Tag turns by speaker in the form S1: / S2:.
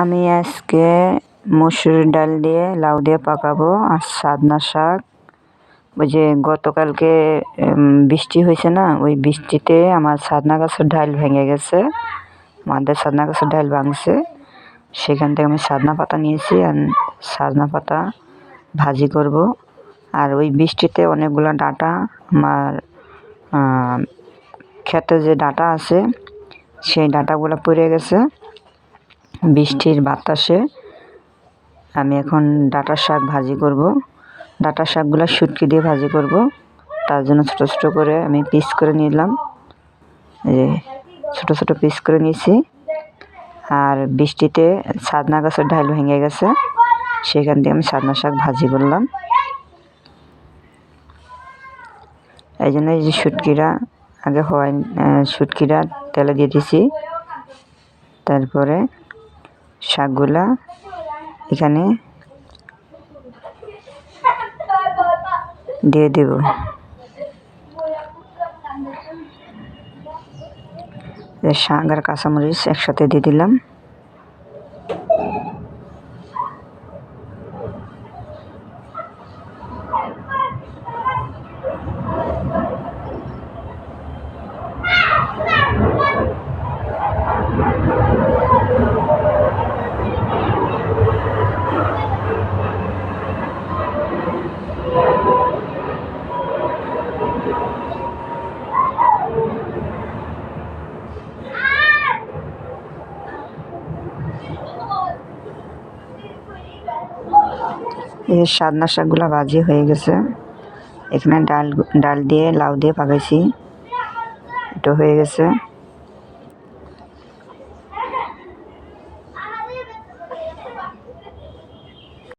S1: আমি আজকে মসুর ডাল দিয়ে লাউ দিয়ে পাকাবো আর সাদনা শাক। ওই যে গতকালকে বৃষ্টি হয়েছে না, ওই বৃষ্টিতে আমার সাদনা গাছের ডাল ভেঙে গেছে। আমাদের সাদনা গাছের ডাল ভাঙছে। সেখান থেকে আমি সাদনা পাতা নিয়েছি আর সাদনা পাতা ভাজি করব। আর ওই বৃষ্টিতে অনেকগুলো ডাটা, আমার ক্ষেতে যে ডাটা আছে, সেই ডাটাগুলো পড়ে গেছে। বৃষ্টির বাতাসে আমি এখন ডাটা শাক ভাজি করব। ডাটা শাকগুলো শুটকি দিয়ে ভাজি করব। তার জন্য ছোট ছোট করে আমি পিস করে নিলাম। যে ছোট ছোট পিস করে নিয়েছি। আর বৃষ্টিতে সাদনা গাছের ঢাল ভেঙে গেছে। সেখান দিয়ে আমি সাদনা শাক ভাজি করলাম। এই জন্য এই যে শুটকিরা আগে হওয়াই শুটকিরা তেলে দিয়ে দিছি। তারপরে শাকগুলা এখানে দিয়ে দেব। শাক আর কাঁচামরিচ একসাথে দিয়ে দিলাম। এই সাদনা শাকগুলো ভাজি হয়ে গেছে। এখানে ডাল ডাল দিয়ে লাউ দিয়ে পাকাইছি। এটা হয়ে গেছে।